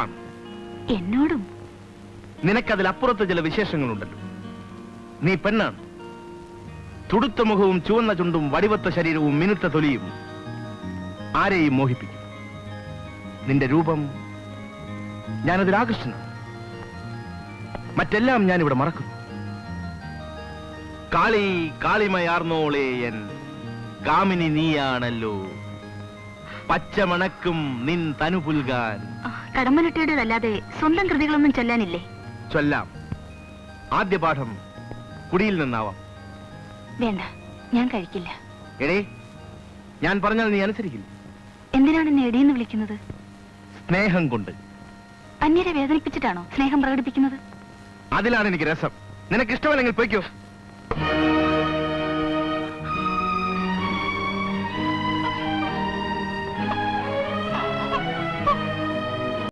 ഉറപ്പാണ്. എന്നോടും? നിനക്കതിൽ അപ്പുറത്ത് ചില വിശേഷങ്ങളുണ്ടല്ലോ. നീ പെണ്ണാണ്. തുടുത്ത മുഖവും ചുവന്ന ചുണ്ടും വടിവത്ത ശരീരവും മിനുത്ത തൊലിയും ആരെയും മോഹിപ്പിക്കും. നിന്റെ രൂപം ഞാനതിൽ ആകർഷണം മറ്റെല്ലാം ഞാനിവിടെ മറക്കും കാളി കാളിമയാർന്നോളേ എൻ. കാമിനി നീയാണല്ലോ. പച്ചമണക്കും നിൻ തനുപുൽകാൻ കടമ്മനിട്ടയുടേതല്ലാതെ സ്വന്തം കൃതികളൊന്നും ചൊല്ലാനില്ലേ? ചൊല്ലാം. ആദ്യ പാഠം കുടിയിൽ നിന്നാവാം. വേണ്ട ഞാൻ കഴിക്കില്ല. എടേ ഞാൻ പറഞ്ഞാൽ നീ അനുസരിക്കില്ല. എന്തിനാണ് എന്നെ എടിയെന്ന് വിളിക്കുന്നത്? സ്നേഹം കൊണ്ട്. അന്യരെ വേദനിപ്പിച്ചിട്ടാണോ സ്നേഹം പ്രകടിപ്പിക്കുന്നത്? അതിലാണ് എനിക്ക് രസം. നിനക്ക് ഇഷ്ടമല്ലെങ്കിൽ പൊയ്ക്കോ.